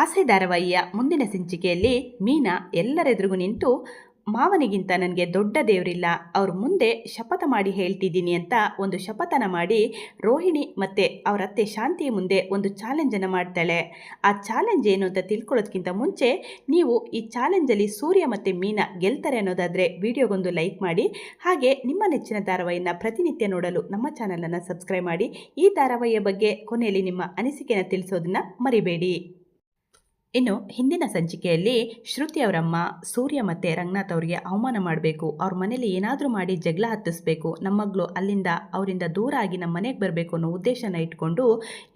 ಆಸೆ ಧಾರಾವಾಹಿಯ ಮುಂದಿನ ಸಂಚಿಕೆಯಲ್ಲಿ ಮೀನಾ ಎಲ್ಲರೆದುರಿಗೂ ನಿಂತು, ಮಾವನಿಗಿಂತ ನನಗೆ ದೊಡ್ಡ ದೇವರಿಲ್ಲ, ಅವ್ರ ಮುಂದೆ ಶಪಥ ಮಾಡಿ ಹೇಳ್ತಿದ್ದೀನಿ ಅಂತ ಒಂದು ಶಪಥನ ಮಾಡಿ ರೋಹಿಣಿ ಮತ್ತು ಅವರ ಅತ್ತೆ ಶಾಂತಿಯ ಮುಂದೆ ಒಂದು ಚಾಲೆಂಜನ್ನು ಮಾಡ್ತಾಳೆ. ಆ ಚಾಲೆಂಜ್ ಏನು ಅಂತ ತಿಳ್ಕೊಳ್ಳೋದಕ್ಕಿಂತ ಮುಂಚೆ ನೀವು ಈ ಚಾಲೆಂಜಲ್ಲಿ ಸೂರ್ಯ ಮತ್ತು ಮೀನಾ ಗೆಲ್ತಾರೆ ಅನ್ನೋದಾದರೆ ವಿಡಿಯೋಗೊಂದು ಲೈಕ್ ಮಾಡಿ. ಹಾಗೆ ನಿಮ್ಮ ನೆಚ್ಚಿನ ಧಾರಾವಾಹಿಯನ್ನು ಪ್ರತಿನಿತ್ಯ ನೋಡಲು ನಮ್ಮ ಚಾನಲನ್ನು ಸಬ್ಸ್ಕ್ರೈಬ್ ಮಾಡಿ. ಈ ಧಾರಾವಾಹಿಯ ಬಗ್ಗೆ ಕೊನೆಯಲ್ಲಿ ನಿಮ್ಮ ಅನಿಸಿಕೆಯನ್ನು ತಿಳಿಸೋದನ್ನು ಮರಿಬೇಡಿ. ಇನ್ನು ಹಿಂದಿನ ಸಂಚಿಕೆಯಲ್ಲಿ ಶ್ರುತಿ ಅವರಮ್ಮ, ಸೂರ್ಯ ಮತ್ತು ರಂಗನಾಥ್ ಅವರಿಗೆ ಅವಮಾನ ಮಾಡಬೇಕು. ಅವ್ರ ಮನೇಲಿ ಏನಾದರೂ ಮಾಡಿ ಜಗಳ ಹತ್ತಿಸ್ಬೇಕು. ನಮ್ಮ ಮಗಳು ಅಲ್ಲಿಂದ, ಅವರಿಂದ ದೂರ ಆಗಿ ನಮ್ಮ ಮನೆಗೆ ಬರಬೇಕು ಅನ್ನೋ ಉದ್ದೇಶನ ಇಟ್ಕೊಂಡು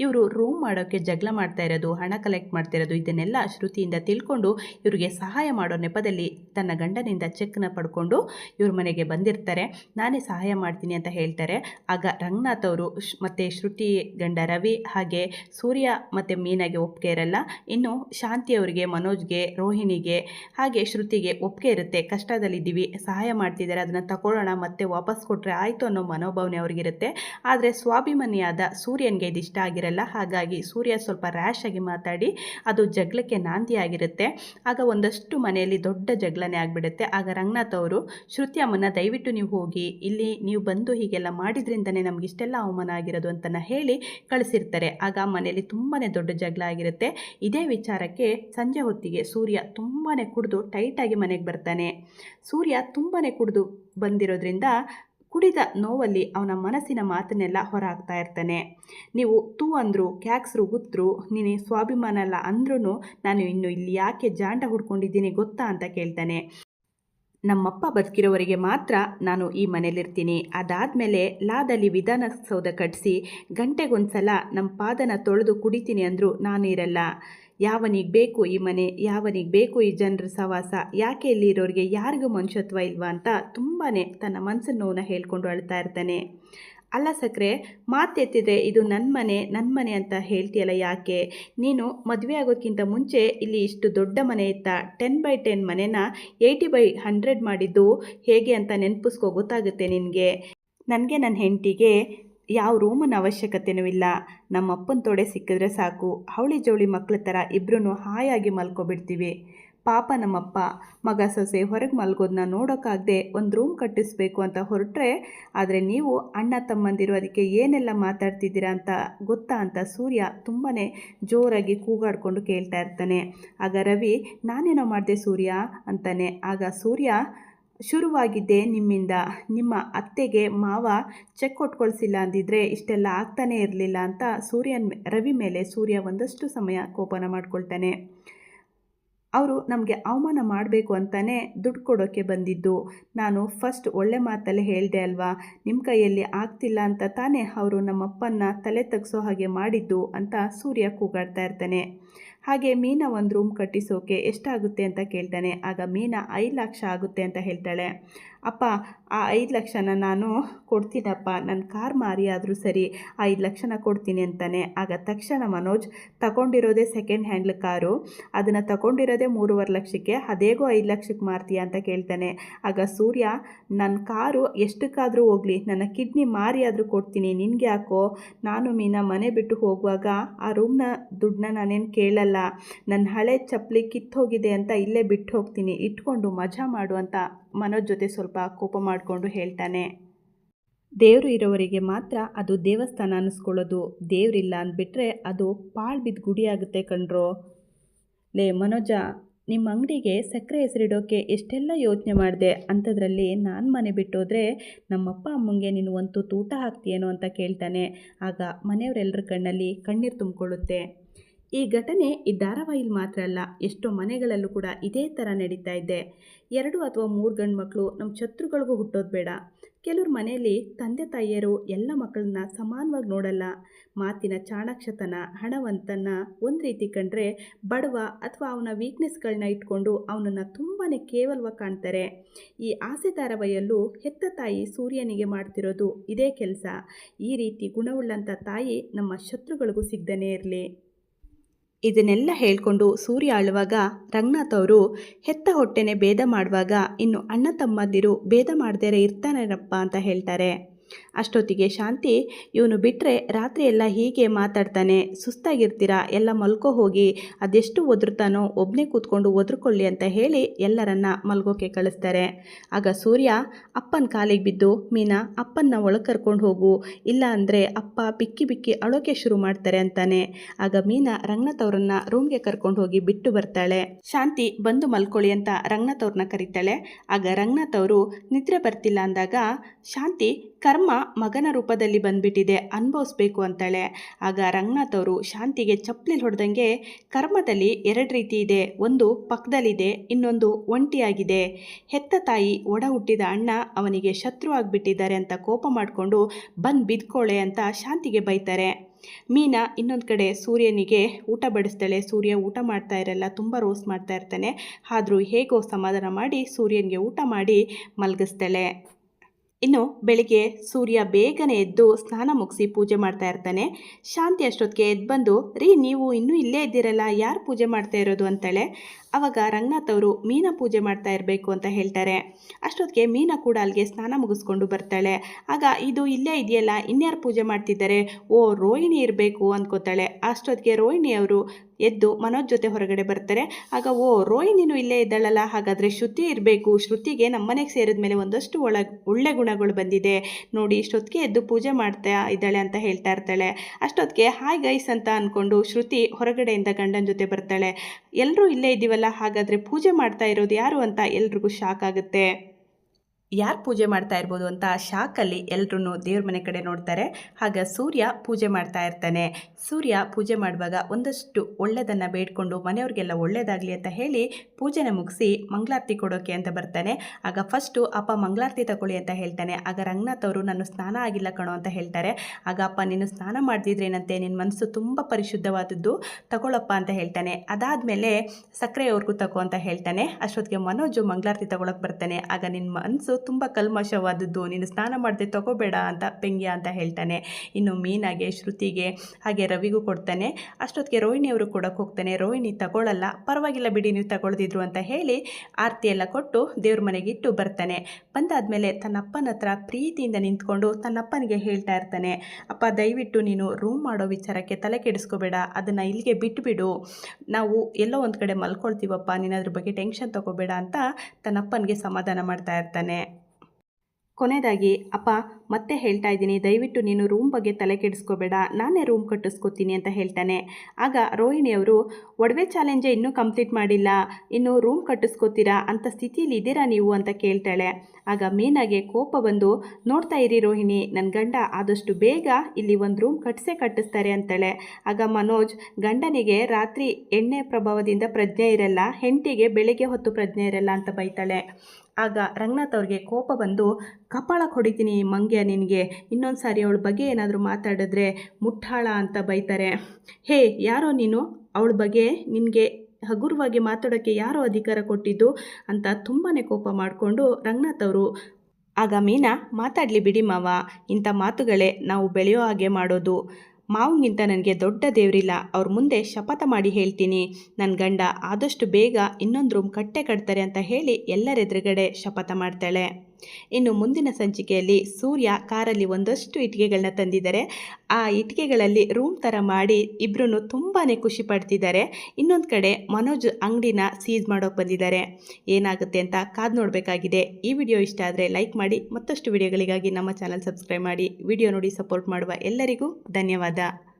ಇವರು ರೂಮ್ ಮಾಡೋಕ್ಕೆ ಜಗಳ ಮಾಡ್ತಾ ಇರೋದು, ಹಣ ಕಲೆಕ್ಟ್ ಮಾಡ್ತಾ ಇರೋದು ಇದನ್ನೆಲ್ಲ ಶ್ರುತಿಯಿಂದ ತಿಳ್ಕೊಂಡು ಇವರಿಗೆ ಸಹಾಯ ಮಾಡೋ ನೆಪದಲ್ಲಿ ತನ್ನ ಗಂಡನಿಂದ ಚೆಕ್ನ ಪಡ್ಕೊಂಡು ಇವ್ರ ಮನೆಗೆ ಬಂದಿರ್ತಾರೆ. ನಾನೇ ಸಹಾಯ ಮಾಡ್ತೀನಿ ಅಂತ ಹೇಳ್ತಾರೆ. ಆಗ ರಂಗನಾಥ್ ಅವರು ಮತ್ತು ಶ್ರುತಿ ಗಂಡ ರವಿ ಹಾಗೆ ಸೂರ್ಯ ಮತ್ತು ಮೀನಾಗೆ ಒಪ್ಪಿಗೆ ಇರಲ್ಲ. ಇನ್ನು ಶಾಂತಿ ಅವರಿಗೆ ಮನೋಜ್ಗೆ, ರೋಹಿಣಿಗೆ, ಹಾಗೆ ಶ್ರುತಿಗೆ ಒಪ್ಪಿಗೆ ಇರುತ್ತೆ. ಕಷ್ಟದಲ್ಲಿದ್ದೀವಿ, ಸಹಾಯ ಮಾಡ್ತಿದ್ದಾರೆ, ಅದನ್ನು ತಗೊಳ್ಳೋಣ ಮತ್ತೆ ವಾಪಸ್ ಕೊಟ್ಟರೆ ಆಯಿತು ಅನ್ನೋ ಮನೋಭಾವನೆ ಅವ್ರಿಗಿರುತ್ತೆ. ಆದರೆ ಸ್ವಾಭಿಮಾನಿಯಾದ ಸೂರ್ಯನಿಗೆ ಇದು ಇಷ್ಟ ಆಗಿರಲ್ಲ. ಹಾಗಾಗಿ ಸೂರ್ಯ ಸ್ವಲ್ಪ ರ್ಯಾಶ್ ಆಗಿ ಮಾತಾಡಿ, ಅದು ಜಗಳಕ್ಕೆ ನಾಂದಿ ಆಗಿರುತ್ತೆ. ಆಗ ಒಂದಷ್ಟು ಮನೆಯಲ್ಲಿ ದೊಡ್ಡ ಜಗಳನೇ ಆಗಿಬಿಡುತ್ತೆ. ಆಗ ರಂಗನಾಥ್ ಅವರು, ಶ್ರುತಿ ಅಮ್ಮನ ದಯವಿಟ್ಟು ನೀವು ಹೋಗಿ, ಇಲ್ಲಿ ನೀವು ಬಂದು ಹೀಗೆಲ್ಲ ಮಾಡಿದ್ರಿಂದನೇ ನಮ್ಗೆ ಇಷ್ಟೆಲ್ಲ ಅವಮಾನ ಆಗಿರೋದು ಅಂತ ಹೇಳಿ ಕಳಿಸಿರ್ತಾರೆ. ಆಗ ಮನೆಯಲ್ಲಿ ತುಂಬಾ ದೊಡ್ಡ ಜಗಳ ಆಗಿರುತ್ತೆ. ಇದೇ ವಿಚಾರಕ್ಕೆ ಸಂಜೆ ಹೊತ್ತಿಗೆ ಸೂರ್ಯ ತುಂಬಾ ಕುಡಿದು ಟೈಟಾಗಿ ಮನೆಗೆ ಬರ್ತಾನೆ. ಸೂರ್ಯ ತುಂಬಾ ಕುಡಿದು ಬಂದಿರೋದ್ರಿಂದ ಕುಡಿದ ನೋವಲ್ಲಿ ಅವನ ಮನಸ್ಸಿನ ಮಾತನ್ನೆಲ್ಲ ಹೊರಹಾಕ್ತಾ ಇರ್ತಾನೆ. ನೀವು ತೂ ಅಂದರು, ಕ್ಯಾಕ್ಸ್ರು ಗುತ್ತರು ನೀನು ಸ್ವಾಭಿಮಾನ ಅಲ್ಲ ಅಂದ್ರೂ ನಾನು ಇನ್ನು ಇಲ್ಲಿ ಯಾಕೆ ಜಾಂಡ ಹುಡ್ಕೊಂಡಿದ್ದೀನಿ ಗೊತ್ತಾ ಅಂತ ಕೇಳ್ತಾನೆ. ನಮ್ಮಪ್ಪ ಬದುಕಿರೋವರಿಗೆ ಮಾತ್ರ ನಾನು ಈ ಮನೇಲಿರ್ತೀನಿ ಅದಾದಮೇಲೆ ಲಾದಲ್ಲಿ ವಿಧಾನಸೌಧ ಕಟ್ಟಿಸಿ ಗಂಟೆಗೊಂದ್ಸಲ ನಮ್ಮ ಪಾದನ ತೊಳೆದು ಕುಡಿತೀನಿ ಅಂದರೂ ನಾನು ಇರಲ್ಲ ಯಾವನಿಗೆ ಬೇಕು ಈ ಮನೆ, ಯಾವನಿಗೆ ಬೇಕು ಈ ಜನರ ಸವಾಸ, ಯಾಕೆ ಇಲ್ಲಿರೋರಿಗೆ ಯಾರಿಗೂ ಮನುಷ್ಯತ್ವ ಇಲ್ವಾ ಅಂತ ತುಂಬಾ ತನ್ನ ಮನಸ್ಸಿನ ನೋವನ್ನ ಹೇಳ್ಕೊಂಡು ಅಳ್ತಾ ಇರ್ತಾನೆ. ಅಲ್ಲ ಸಕ್ರೆ, ಮಾತೆತ್ತಿದ್ರೆ ಇದು ನನ್ನ ಮನೆ ನನ್ನ ಮನೆ ಅಂತ ಹೇಳ್ತೀಯಲ್ಲ ಯಾಕೆ? ನೀನು ಮದುವೆ ಆಗೋಕ್ಕಿಂತ ಮುಂಚೆ ಇಲ್ಲಿ ಇಷ್ಟು ದೊಡ್ಡ ಮನೆ ಇತ್ತ ಟೆನ್ ಬೈ ಟೆನ್ ಮನೆನ ಏಯ್ಟಿ ಬೈ ಹಂಡ್ರೆಡ್ ಮಾಡಿದ್ದು ಹೇಗೆ ಅಂತ ನೆನಪಿಸ್ಕೋ ಗೊತ್ತಾಗುತ್ತೆ ನಿನಗೆ. ನನಗೆ ನನ್ನ ಹೆಂಡತಿಗೆ ಯಾವ ರೂಮನ ಅವಶ್ಯಕತೆಯೂ ಇಲ್ಲ. ನಮ್ಮಪ್ಪನ ತೊಡೆ ಸಿಕ್ಕಿದ್ರೆ ಸಾಕು. ಅವಳಿ ಜವಳಿ ಮಕ್ಕಳ ಥರ ಇಬ್ಬರೂ ಹಾಯಾಗಿ ಮಲ್ಕೊಬಿಡ್ತೀವಿ. ಪಾಪ ನಮ್ಮಪ್ಪ, ಮಗ ಸೊಸೆ ಹೊರಗೆ ಮಲ್ಗೋದನ್ನ ನೋಡೋಕ್ಕಾಗದೆ ಒಂದು ರೂಮ್ ಕಟ್ಟಿಸ್ಬೇಕು ಅಂತ ಹೊರಟ್ರೆ ಆದರೆ ನೀವು ಅಣ್ಣ ತಮ್ಮಂದಿರು ಅದಕ್ಕೆ ಏನೆಲ್ಲ ಮಾತಾಡ್ತಿದ್ದೀರಾ ಅಂತ ಗೊತ್ತಾ ಅಂತ ಸೂರ್ಯ ತುಂಬಾ ಜೋರಾಗಿ ಕೂಗಾಡಿಕೊಂಡು ಕೇಳ್ತಾ ಇರ್ತಾನೆ. ಆಗ ರವಿ, ನಾನೇನೋ ಮಾಡಿದೆ ಸೂರ್ಯ? ಅಂತಾನೆ. ಆಗ ಸೂರ್ಯ ಶುರುವಾಗಿದ್ದೆ ನಿಮ್ಮಿಂದ. ನಿಮ್ಮ ಅತ್ತೆಗೆ ಮಾವ ಚೆಕ್ ಕೊಟ್ಕೊಳ್ಸಿಲ್ಲ ಅಂದಿದ್ರೆ ಇಷ್ಟೆಲ್ಲ ಆಗ್ತಾನೇ ಇರಲಿಲ್ಲ ಅಂತ ಸೂರ್ಯನ್ ರವಿ ಮೇಲೆ ಸೂರ್ಯ ಒಂದಷ್ಟು ಸಮಯ ಕೋಪನ ಮಾಡ್ಕೊಳ್ತಾನೆ. ಅವರು ನಮಗೆ ಅವಮಾನ ಮಾಡಬೇಕು ಅಂತಲೇ ದುಡ್ಡು ಕೊಡೋಕ್ಕೆ ಬಂದಿದ್ದು. ನಾನು ಫಸ್ಟ್ ಒಳ್ಳೆ ಮಾತಲ್ಲೇ ಹೇಳಿದೆ ಅಲ್ವಾ ನಿಮ್ಮ ಕೈಯಲ್ಲಿ ಆಗ್ತಿಲ್ಲ ಅಂತ ತಾನೇ ಅವರು ನಮ್ಮಪ್ಪನ ತಲೆ ತಗ್ಸೋ ಹಾಗೆ ಮಾಡಿದ್ದು ಅಂತ ಸೂರ್ಯ ಕೂಗಾಡ್ತಾ ಇರ್ತಾನೆ. ಹಾಗೆ ಮೀನಾ ಒಂದು ರೂಮ್ ಕಟ್ಟಿಸೋಕೆ ಎಷ್ಟಾಗುತ್ತೆ ಅಂತ ಕೇಳ್ತಾನೆ. ಆಗ ಮೀನಾ ಐದು ಲಕ್ಷ ಆಗುತ್ತೆ ಅಂತ ಹೇಳ್ತಾಳೆ. ಅಪ್ಪ, ಆ ಐದು ಲಕ್ಷನ ನಾನು ಕೊಡ್ತೀನಪ್ಪ. ನನ್ನ ಕಾರ್ ಮಾರಿ ಆದರೂ ಸರಿ ಐದು ಲಕ್ಷನ ಕೊಡ್ತೀನಿ ಅಂತಾನೆ. ಆಗ ತಕ್ಷಣ ಮನೋಜ್ ತಗೊಂಡಿರೋದೇ ಸೆಕೆಂಡ್ ಹ್ಯಾಂಡ್ಲ್ ಕಾರು. ಅದನ್ನು ತಗೊಂಡಿರೋದೇ ಮೂರುವರೆ ಲಕ್ಷಕ್ಕೆ, ಅದೇಗೋ ಐದು ಲಕ್ಷಕ್ಕೆ ಮಾರ್ತೀಯಾ ಅಂತ ಕೇಳ್ತಾನೆ. ಆಗ ಸೂರ್ಯ ನನ್ನ ಕಾರು ಎಷ್ಟಕ್ಕಾದರೂ ಹೋಗಲಿ, ನನ್ನ ಕಿಡ್ನಿ ಮಾರಿ ಆದರೂ ಕೊಡ್ತೀನಿ. ನಿನಗೆ ಯಾಕೋ? ನಾನು ಮೀನಾ ಮನೆ ಬಿಟ್ಟು ಹೋಗುವಾಗ ಆ ರೂಮ್ನ ದುಡ್ಡನ್ನ ನಾನೇನು ಕೇಳಲ್ಲ. ನನ್ನ ಹಳೆ ಚಪ್ಪಲಿ ಕಿತ್ತೋಗಿದೆ ಅಂತ ಇಲ್ಲೇ ಬಿಟ್ಟು ಹೋಗ್ತೀನಿ. ಇಟ್ಕೊಂಡು ಮಜಾ ಮಾಡು ಅಂತ ಮನೋಜ್ ಜೊತೆ ಸ್ವಲ್ಪ ಕೋಪ ಮಾಡಿಕೊಂಡು ಹೇಳ್ತಾನೆ. ದೇವರು ಇರೋವರಿಗೆ ಮಾತ್ರ ಅದು ದೇವಸ್ಥಾನ ಅನ್ನಿಸ್ಕೊಳ್ಳೋದು ದೇವರಿಲ್ಲ ಅಂದ್ಬಿಟ್ರೆ ಅದು ಪಾಳು ಬಿದ್ದ ಗುಡಿ ಆಗುತ್ತೆ ಕಣ್ರೋ. ಲೇ ಮನೋಜ ನಿಮ್ಮ ಅಂಗಡಿಗೆ ಸಕ್ಕರೆ ಹೆಸರಿಡೋಕೆ ಎಷ್ಟೆಲ್ಲ ಯೋಚನೆ ಮಾಡಿದೆ? ಅಂಥದ್ರಲ್ಲಿ ನಾನು ಮನೆ ಬಿಟ್ಟೋದ್ರೆ ನಮ್ಮಪ್ಪ ಅಮ್ಮಂಗೆ ನೀನು ಒಂದು ತೂಟ ಹಾಕ್ತೀಯೇನೋ ಅಂತ ಕೇಳ್ತಾನೆ. ಆಗ ಮನೆಯವರೆಲ್ಲರ ಕಣ್ಣಲ್ಲಿ ಕಣ್ಣೀರು ತುಂಬಿಕೊಳ್ಳುತ್ತೆ. ಈ ಘಟನೆ ಈ ಧಾರಾವಾಹಿಲಿ ಮಾತ್ರ ಅಲ್ಲ, ಎಷ್ಟೋ ಮನೆಗಳಲ್ಲೂ ಕೂಡ ಇದೇ ಥರ ನಡೀತಾ ಇದೆ. ಎರಡು ಅಥವಾ ಮೂರು ಗಂಡು ಮಕ್ಕಳು ನಮ್ಮ ಶತ್ರುಗಳಿಗೂ ಹುಟ್ಟೋದು ಬೇಡ. ಕೆಲವ್ರ ಮನೆಯಲ್ಲಿ ತಂದೆ ತಾಯಿಯರು ಎಲ್ಲ ಮಕ್ಕಳನ್ನ ಸಮಾನವಾಗಿ ನೋಡಲ್ಲ. ಮಾತಿನ ಚಾಣಾಕ್ಷತನ, ಹಣವಂತನ ಒಂದು ರೀತಿ ಕಂಡ್ರೆ ಬಡವ ಅಥವಾ ಅವನ ವೀಕ್ನೆಸ್ಗಳನ್ನ ಇಟ್ಕೊಂಡು ಅವನನ್ನು ತುಂಬಾ ಕೇವಲವಾಗಿ ಕಾಣ್ತಾರೆ. ಈ ಆಸೆ ಧಾರಾವಾಹಿಯಲ್ಲೂ ಹೆತ್ತ ತಾಯಿ ಸೂರ್ಯನಿಗೆ ಮಾಡ್ತಿರೋದು ಇದೇ ಕೆಲಸ. ಈ ರೀತಿ ಗುಣವುಳ್ಳಂಥ ತಾಯಿ ನಮ್ಮ ಶತ್ರುಗಳಿಗೂ ಸಿಗ್ದೇ ಇರಲಿ. ಇದನ್ನೆಲ್ಲ ಹೇಳ್ಕೊಂಡು ಸೂರ್ಯ ಆಳುವಾಗ ರಂಗನಾಥ್ ಅವರು ಹೆತ್ತ ಹೊಟ್ಟೆನೆ ಭೇದ ಮಾಡುವಾಗ ಇನ್ನು ಅಣ್ಣ ತಮ್ಮಂದಿರು ಭೇದ ಮಾಡದೇ ಇರ್ತಾನೇನಪ್ಪ ಅಂತ ಹೇಳ್ತಾರೆ. ಅಷ್ಟೊತ್ತಿಗೆ ಶಾಂತಿ ಇವನು ಬಿಟ್ಟರೆ ರಾತ್ರಿ ಎಲ್ಲ ಹೀಗೆ ಮಾತಾಡ್ತಾನೆ, ಸುಸ್ತಾಗಿರ್ತೀರಾ? ಎಲ್ಲ ಮಲ್ಕೋ ಹೋಗಿ, ಅದೆಷ್ಟು ಒದರ್ತಾನೋ ಒಬ್ಬನೇ ಕೂತ್ಕೊಂಡು ಒದ್ರುಕೊಳ್ಳಿ ಅಂತ ಹೇಳಿ ಎಲ್ಲರನ್ನ ಮಲ್ಗೋಕೆ ಕಳಿಸ್ತಾರೆ. ಆಗ ಸೂರ್ಯ ಅಪ್ಪನ ಕಾಲಿಗೆ ಬಿದ್ದು, ಮೀನಾ, ಅಪ್ಪನ್ನ ಒಳಗೆ ಕರ್ಕೊಂಡು ಹೋಗು, ಇಲ್ಲ ಅಂದರೆ ಅಪ್ಪ ಬಿಕ್ಕಿ ಬಿಕ್ಕಿ ಅಳೋಕೆ ಶುರು ಮಾಡ್ತಾರೆ ಅಂತಾನೆ. ಆಗ ಮೀನಾ ರಂಗನಾಥ್ ಅವ್ರನ್ನ ರೂಮ್ಗೆ ಕರ್ಕೊಂಡು ಹೋಗಿ ಬಿಟ್ಟು ಬರ್ತಾಳೆ. ಶಾಂತಿ, ಬಂದು ಮಲ್ಕೊಳ್ಳಿ ಅಂತ ರಂಗನಾಥ್ ಅವ್ರನ್ನ ಕರೀತಾಳೆ. ಆಗ ರಂಗನಾಥ್ ಅವರು, ನಿದ್ರೆ ಬರ್ತಿಲ್ಲ ಅಂದಾಗ ಶಾಂತಿ, ಕರ್ಮ ಮಗನ ರೂಪದಲ್ಲಿ ಬಂದ್ಬಿಟ್ಟಿದೆ, ಅನುಭವಿಸ್ಬೇಕು ಅಂತಾಳೆ. ಆಗ ರಂಗನಾಥ್ ಅವರು ಶಾಂತಿಗೆ ಚಪ್ಪಲಿ ಹೊಡೆದಂಗೆ ಕರ್ಮದಲ್ಲಿ ಎರಡು ರೀತಿ ಇದೆ. ಒಂದು ಪಕ್ಕದಲ್ಲಿದೆ ಇನ್ನೊಂದು ಒಂಟಿಯಾಗಿದೆ. ಹೆತ್ತ ತಾಯಿ ಒಡ ಹುಟ್ಟಿದ ಅಣ್ಣ ಅವನಿಗೆ ಶತ್ರು ಆಗಿಬಿಟ್ಟಿದ್ದಾರೆ ಅಂತ ಕೋಪ ಮಾಡಿಕೊಂಡು ಬಂದು ಬಿದ್ಕೊಳ್ಳೆ ಅಂತ ಶಾಂತಿಗೆ ಬೈತಾರೆ. ಮೀನಾ ಇನ್ನೊಂದು ಕಡೆ ಸೂರ್ಯನಿಗೆ ಊಟ ಬಡಿಸ್ತಾಳೆ. ಸೂರ್ಯ ಊಟ ಮಾಡ್ತಾ ಇರಲ್ಲ, ತುಂಬ ರೋಸ್ ಮಾಡ್ತಾ ಇರ್ತಾನೆ. ಆದರೂ ಹೇಗೋ ಸಮಾಧಾನ ಮಾಡಿ ಸೂರ್ಯನಿಗೆ ಊಟ ಮಾಡಿ ಮಲಗಿಸ್ತಾಳೆ. ಇನ್ನು ಬೆಳಿಗ್ಗೆ ಸೂರ್ಯ ಬೇಗನೆ ಎದ್ದು ಸ್ನಾನ ಮುಗಿಸಿ ಪೂಜೆ ಮಾಡ್ತಾ ಇರ್ತಾನೆ. ಶಾಂತಿ ಅಷ್ಟೊತ್ತಿಗೆ ಎದ್ದು ಬಂದು, ರೀ, ನೀವು ಇನ್ನೂ ಇಲ್ಲೇ ಇದ್ದೀರಲ್ಲ, ಯಾರು ಪೂಜೆ ಮಾಡ್ತಾ ಇರೋದು ಅಂತಾಳೆ. ಅವಾಗ ರಂಗನಾಥ್ ಅವರು, ಮೀನಾ ಪೂಜೆ ಮಾಡ್ತಾ ಇರಬೇಕು ಅಂತ ಹೇಳ್ತಾರೆ. ಅಷ್ಟೊತ್ತಿಗೆ ಮೀನಾ ಕೂಡ ಅಲ್ಲಿಗೆ ಸ್ನಾನ ಮುಗಿಸ್ಕೊಂಡು ಬರ್ತಾಳೆ. ಆಗ, ಇದು ಇಲ್ಲೇ ಇದೆಯಲ್ಲ, ಇನ್ಯಾರು ಪೂಜೆ ಮಾಡ್ತಿದ್ದಾರೆ? ಓ, ರೋಹಿಣಿ ಇರಬೇಕು, ಅಂದ್ಕೋತಾಳೆ. ಅಷ್ಟೊತ್ತಿಗೆ ರೋಹಿಣಿ ಅವರು ಎದ್ದು ಮನೋಜ್ ಜೊತೆ ಹೊರಗಡೆ ಬರ್ತಾರೆ. ಆಗ, ಓ ರೋಹಿಣಿನೂ ಇಲ್ಲೇ ಇದ್ದಾಳಲ್ಲ? ಹಾಗಾದರೆ ಶ್ರುತಿ ಇರಬೇಕು. ಶ್ರುತಿಗೆ ನಮ್ಮನೆಗೆ ಸೇರಿದ ಮೇಲೆ ಒಂದಷ್ಟು ಒಳ, ಒಳ್ಳೆ ಗುಣಗಳು ಬಂದಿದೆ. ನೋಡಿ, ಇಷ್ಟೊತ್ತಿಗೆ ಎದ್ದು ಪೂಜೆ ಮಾಡ್ತಾ ಇದ್ದಾಳೆ ಅಂತ ಹೇಳ್ತಾ ಇರ್ತಾಳೆ. ಅಷ್ಟೊತ್ತಿಗೆ, ಹಾಯ್ ಗೈಸ್ ಅಂತ ಅಂದ್ಕೊಂಡು ಶ್ರುತಿ ಹೊರಗಡೆಯಿಂದ ಗಂಡನ ಜೊತೆ ಬರ್ತಾಳೆ. ಎಲ್ಲರೂ ಇಲ್ಲೇ ಇದ್ದೀವಲ್ಲ ಹಾಗಾದರೆ ಪೂಜೆ ಮಾಡ್ತಾ ಇರೋದು ಯಾರು? ಅಂತ ಎಲ್ರಿಗೂ ಶಾಕ್ ಆಗುತ್ತೆ. ಯಾರು ಪೂಜೆ ಮಾಡ್ತಾ ಇರ್ಬೋದು ಅಂತ ಶಾಕಲ್ಲಿ ಎಲ್ಲರೂ ದೇವ್ರ ಮನೆ ಕಡೆ ನೋಡ್ತಾರೆ. ಆಗ ಸೂರ್ಯ ಪೂಜೆ ಮಾಡ್ತಾ ಇರ್ತಾನೆ. ಸೂರ್ಯ ಪೂಜೆ ಮಾಡುವಾಗ ಒಂದಷ್ಟು ಒಳ್ಳೆಯದನ್ನು ಬೇಡ್ಕೊಂಡು ಮನೆಯವ್ರಿಗೆಲ್ಲ ಒಳ್ಳೇದಾಗಲಿ ಅಂತ ಹೇಳಿ ಪೂಜೆನ ಮುಗಿಸಿ ಮಂಗಳಾರತಿ ಕೊಡೋಕೆ ಅಂತ ಬರ್ತಾನೆ. ಆಗ ಫಸ್ಟು ಅಪ್ಪ ಮಂಗಳಾರತಿ ತಗೊಳ್ಳಿ ಅಂತ ಹೇಳ್ತಾನೆ. ಆಗ ರಂಗನಾಥ್ ಅವರು, ನಾನು ಸ್ನಾನ ಆಗಿಲ್ಲ ಕಣೋ ಅಂತ ಹೇಳ್ತಾರೆ. ಆಗ ಅಪ್ಪ, ನೀನು ಸ್ನಾನ ಮಾಡ್ದಿದ್ರೇನಂತೆ? ನಿನ್ನ ಮನಸ್ಸು ತುಂಬ ಪರಿಶುದ್ಧವಾದದ್ದು. ತಗೊಳ್ಳಪ್ಪ ಅಂತ ಹೇಳ್ತಾನೆ. ಅದಾದಮೇಲೆ ಸಕ್ಕರೆ ಅವ್ರಿಗೂ ತಗೋ ಅಂತ ಹೇಳ್ತಾನೆ. ಅಷ್ಟೊತ್ತಿಗೆ ಮನೋಜು ಮಂಗಳಾರತಿ ತಗೊಳಕ್ಕೆ ಬರ್ತಾನೆ. ಆಗ ನಿನ್ನ ಮನಸ್ಸು ತುಂಬ ಕಲ್ಮಶವಾದದ್ದು. ನೀನು ಸ್ನಾನ ಮಾಡದೆ ತಗೋಬೇಡ ಅಂತ ಪೆಂಗ್ಯ ಅಂತ ಹೇಳ್ತಾನೆ. ಇನ್ನು ಮೀನಾಗೆ, ಶ್ರುತಿಗೆ, ಹಾಗೆ ರವಿಗೂ ಕೊಡ್ತಾನೆ. ಅಷ್ಟೊತ್ತಿಗೆ ರೋಹಿಣಿಯವರು ಕೊಡೋಕೆ ಹೋಗ್ತಾನೆ ರೋಹಿಣಿ ತಗೊಳ್ಳಲ್ಲ ಪರವಾಗಿಲ್ಲ ಬಿಡಿ, ನೀವು ತಗೊಳ್ದಿದ್ರು ಅಂತ ಹೇಳಿ ಆರತಿ ಎಲ್ಲ ಕೊಟ್ಟು ದೇವ್ರ ಮನೆಗೆ ಇಟ್ಟು ಬರ್ತಾನೆ. ಬಂದಾದಮೇಲೆ ತನ್ನ ಅಪ್ಪನ ಹತ್ರ ಪ್ರೀತಿಯಿಂದ ನಿಂತ್ಕೊಂಡು ತನ್ನಪ್ಪನಿಗೆ ಹೇಳ್ತಾ ಇರ್ತಾನೆ. ಅಪ್ಪ, ದಯವಿಟ್ಟು ನೀನು ರೂಮ್ ಮಾಡೋ ವಿಚಾರಕ್ಕೆ ತಲೆ ಕೆಡಿಸ್ಕೋಬೇಡ. ಅದನ್ನು ಇಲ್ಲಿಗೆ ಬಿಟ್ಟುಬಿಡು ನಾವು ಎಲ್ಲೋ ಒಂದು ಕಡೆ ಮಲ್ಕೊಳ್ತೀವಪ್ಪ. ನೀನು ಅದ್ರ ಬಗ್ಗೆ ಟೆನ್ಷನ್ ತಗೋಬೇಡ ಅಂತ ತನ್ನಪ್ಪನಿಗೆ ಸಮಾಧಾನ ಮಾಡ್ತಾ ಇರ್ತಾನೆ. ಕೊನೆಯದಾಗಿ, ಅಪ್ಪ, ಮತ್ತೆ ಹೇಳ್ತಾ ಇದ್ದೀನಿ. ದಯವಿಟ್ಟು ನೀನು ರೂಮ್ ಬಗ್ಗೆ ತಲೆ ಕೆಡಿಸ್ಕೋಬೇಡ. ನಾನೇ ರೂಮ್ ಕಟ್ಟಿಸ್ಕೋತೀನಿ ಅಂತ ಹೇಳ್ತಾನೆ. ಆಗ ರೋಹಿಣಿಯವರು, ಒಡವೆ ಚಾಲೆಂಜೇ ಇನ್ನೂ ಕಂಪ್ಲೀಟ್ ಮಾಡಿಲ್ಲ. ಇನ್ನು ರೂಮ್ ಕಟ್ಟಿಸ್ಕೋತೀರಾ? ಅಂತ ಸ್ಥಿತಿಯಲ್ಲಿ ಇದ್ದೀರಾ ನೀವು? ಅಂತ ಕೇಳ್ತಾಳೆ. ಆಗ ಮೀನಾಗೆ ಕೋಪ ಬಂದು, ನೋಡ್ತಾ ಇರಿ ರೋಹಿಣಿ ನನ್ನ ಗಂಡ ಆದಷ್ಟು ಬೇಗ ಇಲ್ಲಿ ಒಂದು ರೂಮ್ ಕಟ್ಟಿಸೇ ಕಟ್ಟಿಸ್ತಾರೆ ಅಂತಾಳೆ. ಆಗ ಮನೋಜ್, ಗಂಡನಿಗೆ ರಾತ್ರಿ ಎಣ್ಣೆ ಪ್ರಭಾವದಿಂದ ಪ್ರಜ್ಞೆ ಇರಲ್ಲ, ಹೆಂಡತಿಗೆ ಬೆಳಿಗ್ಗೆ ಹೊತ್ತು ಪ್ರಜ್ಞೆ ಇರಲ್ಲ ಅಂತ ಬೈತಾಳೆ. ಆಗ ರಂಗನಾಥ್ ಅವ್ರಿಗೆ ಕೋಪ ಬಂದು, ಕಪಾಳ ಹೊಡಿತೀನಿ ಮಂಗ್ಯ ನಿನಗೆ. ಇನ್ನೊಂದು ಸಾರಿ ಅವಳ ಬಗ್ಗೆ ಏನಾದರೂ ಮಾತಾಡಿದ್ರೆ ಮುಟ್ಟಾಳ ಅಂತ ಬೈತಾರೆ. ಹೇ, ಯಾರೋ ನೀನು? ಅವಳ ಬಗ್ಗೆ ನಿನಗೆ ಹಗುರವಾಗಿ ಮಾತಾಡೋಕ್ಕೆ ಯಾರೋ ಅಧಿಕಾರ ಕೊಟ್ಟಿದ್ದು? ಅಂತ ತುಂಬಾ ಕೋಪ ಮಾಡಿಕೊಂಡು ರಂಗನಾಥ್ ಅವರು, ಆಗ ಮೀನಾ, ಮಾತಾಡಲಿ ಬಿಡಿ ಮಾವ. ಇಂಥ ಮಾತುಗಳೇ ನಾವು ಬೆಳೆಯೋ ಹಾಗೆ ಮಾಡೋದು. ಮಾವನಿಗಿಂತ ನನಗೆ ದೊಡ್ಡ ದೇವರಿಲ್ಲ. ಅವ್ರ ಮುಂದೆ ಶಪಥ ಮಾಡಿ ಹೇಳ್ತೀನಿ. ನನ್ನ ಗಂಡ ಆದಷ್ಟು ಬೇಗ ಇನ್ನೊಂದು ರೂಮ್ ಕಟ್ಟೆ ಕಟ್ತಾರೆ ಅಂತ ಹೇಳಿ ಎಲ್ಲರೆದುರುಗಡೆ ಶಪಥ ಮಾಡ್ತಾಳೆ. ಇನ್ನು ಮುಂದಿನ ಸಂಚಿಕೆಯಲ್ಲಿ ಸೂರ್ಯ ಕಾರಲ್ಲಿ ಒಂದಷ್ಟು ಇಟ್ಟಿಗೆಗಳನ್ನ ತಂದಿದ್ದಾರೆ. ಆ ಇಟ್ಟಿಗೆಗಳಲ್ಲಿ ರೂಮ್ ಥರ ಮಾಡಿ ಇಬ್ಬರೂ ತುಂಬಾ ಖುಷಿ ಪಡ್ತಿದ್ದಾರೆ. ಇನ್ನೊಂದು ಕಡೆ ಮನೋಜ್ ಅಂಗಡಿನ ಸೀಸ್ ಮಾಡೋಕೆ ಬಂದಿದ್ದಾರೆ. ಏನಾಗುತ್ತೆ ಅಂತ ಕಾದು ನೋಡಬೇಕಾಗಿದೆ. ಈ ವಿಡಿಯೋ ಇಷ್ಟ ಆದರೆ ಲೈಕ್ ಮಾಡಿ, ಮತ್ತಷ್ಟು ವಿಡಿಯೋಗಳಿಗಾಗಿ ನಮ್ಮ ಚಾನಲ್ ಸಬ್ಸ್ಕ್ರೈಬ್ ಮಾಡಿ. ವಿಡಿಯೋ ನೋಡಿ ಸಪೋರ್ಟ್ ಮಾಡುವ ಎಲ್ಲರಿಗೂ ಧನ್ಯವಾದ.